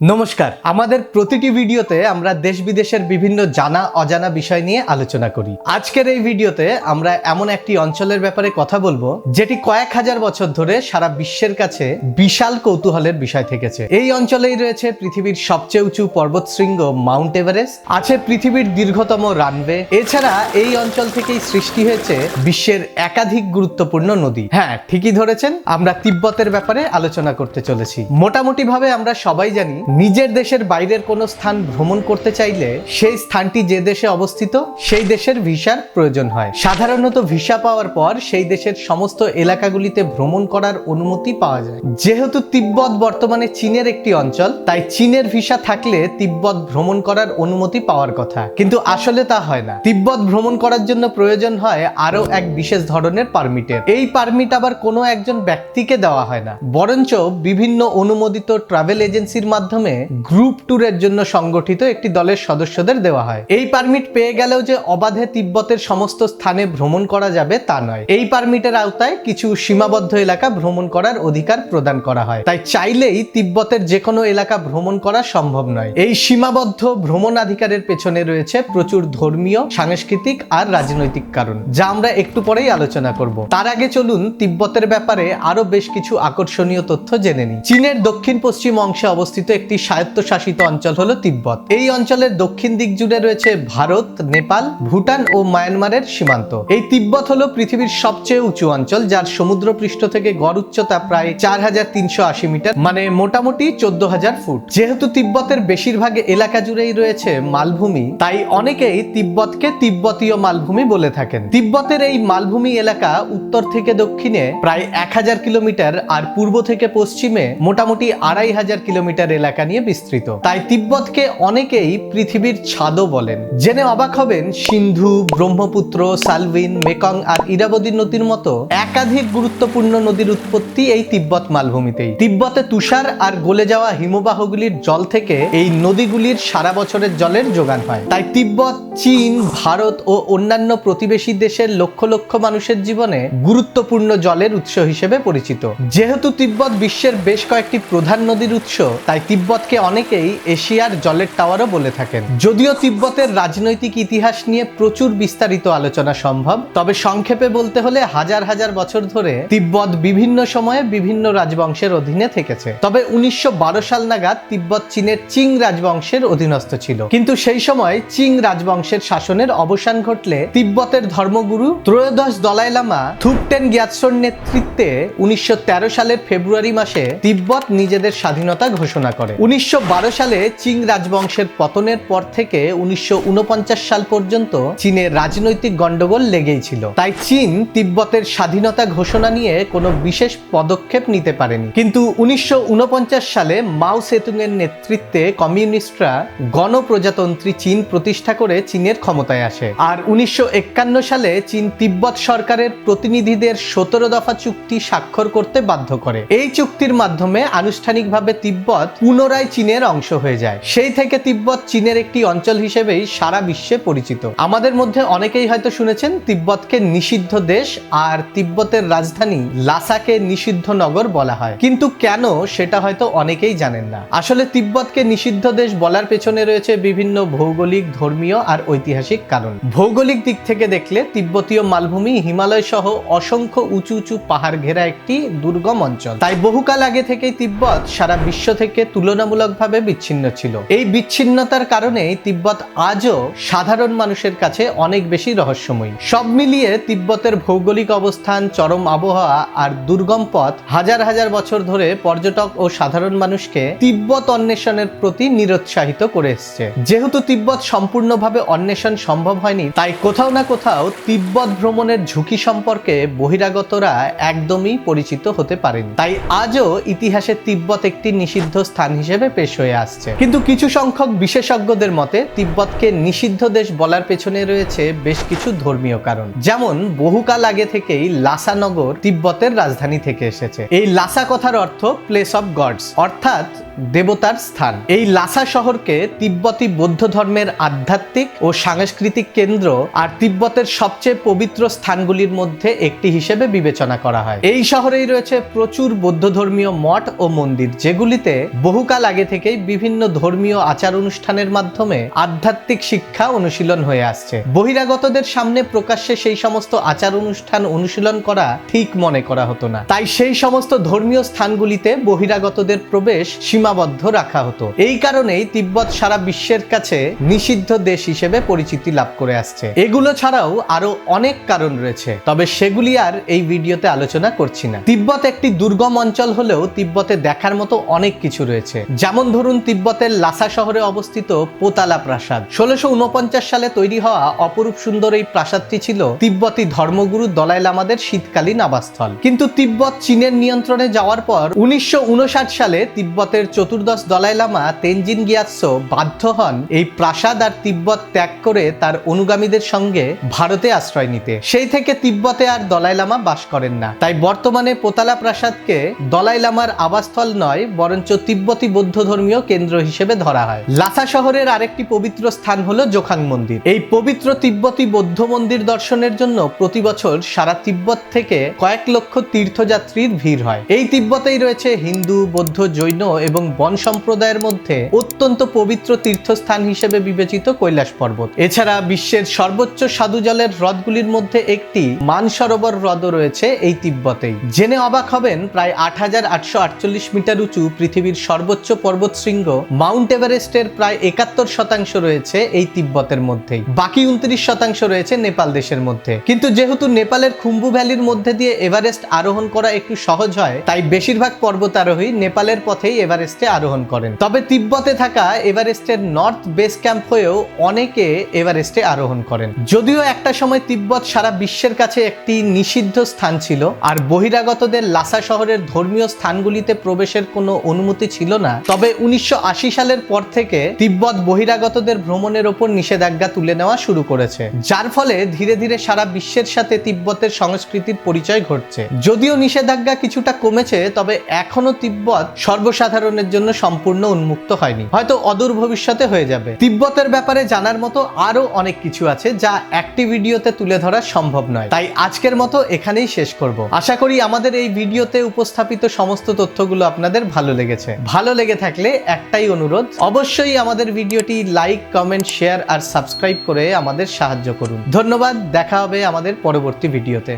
নমস্কার। আমাদের প্রতিটি ভিডিওতে আমরা দেশ বিদেশের বিভিন্ন জানা, অজানা বিষয় নিয়ে আলোচনা করি। আজকের এই ভিডিওতে আমরা এমন একটি অঞ্চলের ব্যাপারে কথা বলব, যেটি কয়েক হাজার বছর ধরে সারা বিশ্বের কাছে বিশাল কৌতূহলের বিষয় থেকেছে। এই অঞ্চলেই রয়েছে পৃথিবীর সবচেয়ে উঁচু পর্বতশৃঙ্গ মাউন্ট এভারেস্ট, আছে পৃথিবীর দীর্ঘতম রানওয়ে। এছাড়া এই অঞ্চল থেকেই সৃষ্টি হয়েছে বিশ্বের একাধিক গুরুত্বপূর্ণ নদী। হ্যাঁ ঠিকই ধরেছেন, আমরা তিব্বতের ব্যাপারে আলোচনা করতে চলেছি। মোটামুটি ভাবে আমরা সবাই জানি নিজের দেশের বাইরের কোনো স্থান ভ্রমণ করতে চাইলে সেই স্থানটি যে দেশে অবস্থিত, সেই দেশের ভিসার প্রয়োজন হয়। সাধারণত ভিসা পাওয়ার পর সেই দেশের সমস্ত এলাকাগুলিতে ভ্রমণ করার অনুমতি পাওয়া যায়। যেহেতু তিব্বত বর্তমানে চীনের একটি অঞ্চল, তাই চীনের ভিসা থাকলে তিব্বত ভ্রমণ করার অনুমতি পাওয়ার কথা। কিন্তু আসলে তা হয় না। তিব্বত ভ্রমণ করার জন্য প্রয়োজন হয় আরও এক বিশেষ ধরনের পারমিটের। এই পারমিট আবার কোনো একজন ব্যক্তিকে দেওয়া হয় না। বরঞ্চ বিভিন্ন অনুমোদিত ট্রাভেল এজেন্সির মাধ্যমে গ্রুপ ট্যুরের জন্য সংগঠিত একটি দলের সদস্যদের দেওয়া হয়। এই পারমিট পেয়ে গেলেও যে অবাধে তিব্বতের সমস্ত স্থানে ভ্রমণ করা যাবে তা নয়। এই পারমিটের আওতায় কিছু সীমাবদ্ধ এলাকা ভ্রমণ করার অধিকার প্রদান করা হয়। তাই চাইলেই তিব্বতের যে কোনো এলাকা ভ্রমণ করা সম্ভব নয়। এই সীমাবদ্ধ ভ্রমণাধিকারের পেছনে রয়েছে প্রচুর ধর্মীয়, সাংস্কৃতিক আর রাজনৈতিক কারণ, যা আমরা একটু পরেই আলোচনা করব। তার আগে চলুন তিব্বতের ব্যাপারে আরও বেশ কিছু আকর্ষণীয় তথ্য জেনে নিই। চীনের দক্ষিণ পশ্চিম অংশে অবস্থিত একটি স্বায়ত্তশাসিত অঞ্চল হলো তিব্বত। এই অঞ্চলের দক্ষিণ দিক জুড়ে রয়েছে ভারত, নেপাল, ভুটান ও মায়ানমারের সীমান্ত। এই তিব্বত হলো পৃথিবীর সবচেয়ে উঁচু অঞ্চল, যার সমুদ্র পৃষ্ঠ থেকে গড় উচ্চতা প্রায় চার হাজার তিনশো আশি মিটার মানে মোটামুটি চোদ্দ হাজার ফুট। যেহেতু তিব্বতের বেশিরভাগ এলাকা জুড়েই রয়েছে মালভূমি, তাই অনেকেই তিব্বতকে তিব্বতীয় মালভূমি বলে থাকেন। তিব্বতের এই মালভূমি এলাকা উত্তর থেকে দক্ষিণে প্রায় এক হাজার কিলোমিটার আর পূর্ব থেকে পশ্চিমে মোটামুটি আড়াই হাজার কিলোমিটার এলাকা নিয়ে বিস্তৃত। তাই তিব্বতকে অনেকেই পৃথিবীর ছাদও বলেন। জেনে অবাক হবেন, সিন্ধু, ব্রহ্মপুত্র, সালভিন, মেকং আর ইরাবতী নদীর মতো একাধিক গুরুত্বপূর্ণ নদীর উৎপত্তি এই তিব্বত মালভূমিতেই। তিব্বতে তুষার আর গলে যাওয়া হিমবাহগুলির জল থেকে এই নদীগুলির সারা বছরের জলের যোগান হয়। তাই তিব্বত, চীন, ভারত ও অন্যান্য প্রতিবেশী দেশের লক্ষ লক্ষ মানুষের জীবনে গুরুত্বপূর্ণ জলের উৎস হিসেবে পরিচিত। যেহেতু তিব্বত বিশ্বের বেশ কয়েকটি প্রধান নদীর উৎস, তাই তিব্বতকে অনেকেই এশিয়ার জলের টাওয়ারও বলে থাকেন। যদিও তিব্বতের রাজনৈতিক ইতিহাস নিয়ে প্রচুর বিস্তারিত আলোচনা সম্ভব, তবে সংক্ষেপে বলতে হলে হাজার হাজার বছর ধরে তিব্বত বিভিন্ন সময়ে বিভিন্ন রাজবংশের অধীনে থেকেছে। তবে উনিশশো বারো সাল নাগাদ তিব্বত চীনের চিং রাজবংশের অধীনস্থ ছিল। কিন্তু সেই সময় চিং রাজবংশের শাসনের অবসান ঘটলে তিব্বতের ধর্মগুরু ত্রয়োদশ দলাই লামা থুপটেন গ্যাৎসোর নেতৃত্বে উনিশশো তেরো সালের ফেব্রুয়ারি মাসে তিব্বত নিজেদের স্বাধীনতা ঘোষণা করে। উনিশশো বারো সালে চিং রাজবংশের পতনের পর থেকে উনিশশো সাল পর্যন্ত চীনের রাজনৈতিক গন্ডগোল লেগেই ছিল। তাই চীন তিব্বতের স্বাধীনতা ঘোষণা নিয়ে কোনো বিশেষ পদক্ষেপ নিতে পারেনি। কিন্তু উনিশশো সালে মাও সেতুং এর নেতৃত্বে কমিউনিস্টরা গণপ্রজাতন্ত্রী চীন প্রতিষ্ঠা করে চীনের ক্ষমতায় আসে। আর উনিশশো একান্ন সালে চীন তিব্বত সরকারের প্রতিনিধিদের সতেরো দফা চুক্তি স্বাক্ষর করতে বাধ্য করে। এই চুক্তির মাধ্যমে আনুষ্ঠানিকভাবে তিব্বত পুনরায় চীনের অংশ হয়ে যায়। সেই থেকে তিব্বত চীনের একটি অঞ্চল হিসেবেই সারা বিশ্বে পরিচিত। আমাদের মধ্যে অনেকেই হয়তো শুনেছেন তিব্বতকে নিষিদ্ধ দেশ আর তিব্বতের রাজধানী লাসাকে নিষিদ্ধ নগর বলা হয়। কিন্তু কেন সেটা হয়তো অনেকেই জানেন না। আসলে তিব্বতকে নিষিদ্ধ দেশ বলার পেছনে রয়েছে বিভিন্ন ভৌগোলিক, ধর্মীয় আর ঐতিহাসিক কারণ। ভৌগোলিক দিক থেকে দেখলে তিব্বতীয় মালভূমি হিমালয় সহ অসংখ্য উঁচু উঁচু পাহাড় ঘেরা একটি দুর্গম অঞ্চল। তাই বহুকাল আগে থেকেই তিব্বত সারা বিশ্ব থেকে তুলনামূলকভাবে বিচ্ছিন্ন ছিল। এই বিচ্ছিন্নতার কারণে তিব্বত আজও সাধারণ মানুষের কাছে অনেক বেশি রহস্যময়ী। সব মিলিয়ে তিব্বতের ভৌগোলিক অবস্থান, চরম আবহাওয়া আর দুর্গম পথ হাজার হাজার বছর ধরে পর্যটক ও সাধারণ মানুষকে তিব্বত অন্বেষণের প্রতি নিরুৎসাহিত করে এসছে। যেহেতু তিব্বত সম্পূর্ণভাবে অন্বেষণ সম্ভব হয়নি, তাই কোথাও না কোথাও তিব্বত ভ্রমণের ঝুঁকি সম্পর্কে বহিরাগতরা একদমই পরিচিত হতে পারেনি। তাই আজও ইতিহাসে তিব্বত একটি নিষিদ্ধ স্থান হিসেবে পেশ হয়ে আসছে। কিন্তু কিছু সংখ্যক বিশেষজ্ঞদের মতে, তিব্বতকে নিষিদ্ধ দেশ বলার পেছনে রয়েছে বেশ কিছু ধর্মীয় কারণ। যেমন, বহুকাল আগে থেকেই লাসা নগর তিব্বতের রাজধানী থেকে এসেছে। এই লাসা কথার অর্থ প্লেস অফ গডস অর্থাৎ দেবতার স্থান। এই লাসা শহরকে তিব্বতী বৌদ্ধ ধর্মের আধ্যাত্মিক ও সাংস্কৃতিক কেন্দ্র আর তিব্বতের সবচেয়ে পবিত্র স্থানগুলির মধ্যে একটি হিসেবে বিবেচনা করা হয়। এই শহরেই রয়েছে প্রচুর বৌদ্ধ ধর্মীয় মঠ ও মন্দির, যেগুলিতে বহু বহুকাল আগে থেকেই বিভিন্ন ধর্মীয় আচার অনুষ্ঠানের মাধ্যমে আধ্যাত্মিক শিক্ষা অনুশীলন হয়ে আসছে। বহিরাগতদের সামনে প্রকাশ্যে সেই সমস্ত আচার অনুষ্ঠান অনুশীলন করা ঠিক মনে করা হতো না। তাই সেই সমস্ত ধর্মীয় স্থানগুলিতে বহিরাগতদের প্রবেশ সীমাবদ্ধ রাখা হতো। এই কারণেই তিব্বত সারা বিশ্বের কাছে নিষিদ্ধ দেশ হিসেবে পরিচিতি লাভ করে আসছে। এগুলো ছাড়াও আরও অনেক কারণ রয়েছে, তবে সেগুলি আর এই ভিডিওতে আলোচনা করছি না। তিব্বত একটি দুর্গম অঞ্চল হলেও তিব্বতে দেখার মতো অনেক কিছু রয়েছে। যেমন ধরুন তিব্বতের লাসা শহরে অবস্থিত পোতালা প্রাসাদ। ষোলোশো সালে তৈরি হওয়া অপরূপ সুন্দর এই প্রাসাদটি ছিল তিব্বতী ধর্মগুরু দলাই লামাদের শীতকালীন আবাসস্থল। কিন্তু তিব্বত চীনের নিয়ন্ত্রণে যাওয়ার পর উনিশশো সালে তিব্বতের চতুর্দশ দলাই লামা তেনজিন গিয়াৎসো বাধ্য হন এই প্রাসাদ আর তিব্বত ত্যাগ করে তার অনুগামীদের সঙ্গে ভারতে আশ্রয় নিতে। সেই থেকে তিব্বতে আর দলাই লামা বাস করেন না। তাই বর্তমানে পোতালা প্রাসাদকে দলাই লামার আবাসস্থল নয়, বরঞ্চ তিব্বতী বৌদ্ধ ধর্মীয় কেন্দ্র হিসেবে ধরা হয়। লাসা শহরের আরেকটি পবিত্র স্থান হলো জোখাং মন্দির। এই পবিত্র তিব্বতী বৌদ্ধ মন্দির দর্শনের জন্য প্রতি বছর সারা তিব্বত থেকে কয়েক লক্ষ তীর্থযাত্রীর ভিড় হয়। এই তিব্বতেই রয়েছে হিন্দু, বৌদ্ধ, জৈন এবং বন সম্প্রদায়ের মধ্যে অত্যন্ত পবিত্র তীর্থস্থান হিসেবে বিবেচিত কৈলাস পর্বত। এছাড়া বিশ্বের সর্বোচ্চ সাধু জলের হ্রদগুলির মধ্যে একটি মানসরোবর হ্রদ রয়েছে এই তিব্বতেই। জেনে অবাক হবেন, প্রায় আট হাজার আটশো আটচল্লিশ মিটার উঁচু পৃথিবীর সর্বোচ্চ পর্বত শৃঙ্গ মাউন্ট এভারেস্টের প্রায় একাত্তর শতাংশ রয়েছে এই তিব্বতের মধ্যেই। বাকি উনত্রিশ শতাংশ রয়েছে নেপাল দেশের মধ্যে। কিন্তু যেহেতু নেপালের খুম্বু ভ্যালির মধ্যে দিয়ে এভারেস্ট আরোহণ করা একটু সহজ হয়, তাই বেশিরভাগ পর্বতারোহী নেপালের পথেই এভারেস্টে আরোহণ করেন। তবে তিব্বতে থাকা এভারেস্টের নর্থ বেস ক্যাম্প হয়েও অনেকে এভারেস্টে আরোহণ করেন। যদিও একটা সময় তিব্বত সারা বিশ্বের কাছে একটি নিষিদ্ধ স্থান ছিল, আর বহিরাগতদের লাসা শহরের ধর্মীয় স্থানগুলিতে প্রবেশের কোনো অনুমতি ছিল না তবে উনিশশো আশি সালের পর থেকে তিব্বত বহিরাগতদের ভ্রমণের ওপর নিষেধাজ্ঞা তুলে নেওয়া শুরু করেছে, যার ফলে ধীরে ধীরে সারা বিশ্বের সাথে তিব্বতের সংস্কৃতির পরিচয় ঘটছে। যদিও নিষেধাজ্ঞা কিছুটা কমেছে, তবে এখনও তিব্বত সর্বসাধারণের জন্য সম্পূর্ণ উন্মুক্ত হয়নি। হয়তো অদূর ভবিষ্যতে হয়ে যাবে। তিব্বতের ব্যাপারে জানার মতো আরও অনেক কিছু আছে, যা একটি ভিডিওতে তুলে ধরা সম্ভব নয়। তাই আজকের মতো এখানেই শেষ করব। আশা করি আমাদের এই ভিডিওতে উপস্থাপিত সমস্ত তথ্যগুলো আপনাদের ভালো লেগেছে। ভালো লেগে থাকলে একটাই অনুরোধ, অবশ্যই আমাদের ভিডিওটি লাইক কমেন্ট শেয়ার আর সাবস্ক্রাইব করে আমাদের সাহায্য করুন। ধন্যবাদ, দেখা হবে আমাদের পরবর্তী ভিডিওতে।